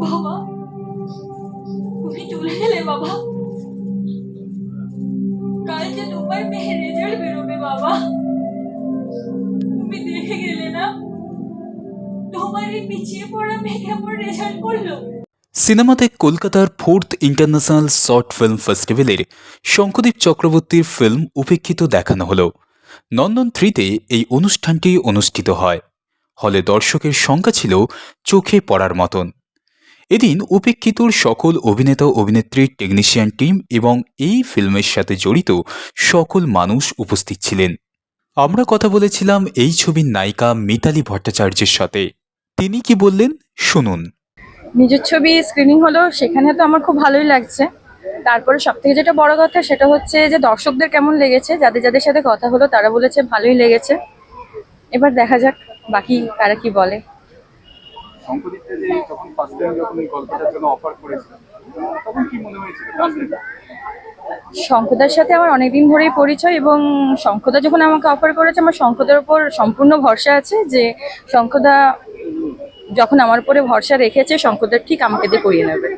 বাবা। তুমি চলে গেলে বাবা। কাল যে তোমার মেয়ের রেজাল্ট বেরোবে বাবা। তুমি দেখে গেলে না? তোমার এই পিছিয়ে পড়া মেয়ে কেমন রেজাল্ট করল। সিনেমাতে কলকাতার ফোর্থ ইন্টারন্যাশনাল শর্ট ফিল্ম ফেস্টিভ্যালের শঙ্কদীপ চক্রবর্তীর ফিল্ম উপেক্ষিত দেখানো হলো। নন্দন থ্রিতে এই অনুষ্ঠানটি অনুষ্ঠিত হয়। হলে দর্শকের সংখ্যা ছিল চোখে পড়ার মতন। এদিন উপেক্ষিতর সকল অভিনেতা অভিনেত্রী টেকনিশিয়ান টিম এবং এই ফিল্মের সাথে জড়িত সকল মানুষ উপস্থিত ছিলেন। আমরা কথা বলেছিলাম এই ছবির নায়িকা মিতালি ভট্টাচার্যের সাথে। তিনি কি বললেন? শুনুন। নিজের ছবি স্ক্রিনিং হলো, সেখানে তো আমার খুব ভালোই লাগছে। তারপরে সব থেকে যেটা বড় কথা, সেটা হচ্ছে যে দর্শকদের কেমন লেগেছে, যাদের যাদের সাথে কথা হলো, তারা বলেছে ভালোই লেগেছে। এবার দেখা যাক, বাকি তারা কি বলে। শঙ্করীতে যে যখন ফার্স্ট টাইম যখন এই জন্য অফার করেছিলাম তখন কি মনে হয়েছিল? শঙ্কদার সাথে আমার অনেকদিন ধরেই পরিচয় এবং শঙ্কদা যখন আমাকে অফার করেছে, আমার শঙ্কদার উপর সম্পূর্ণ ভরসা আছে যে শঙ্কদা যখন আমার উপরে ভরসা রেখেছে শঙ্কদার ঠিক আমাকে দিয়ে করিয়ে নেবে।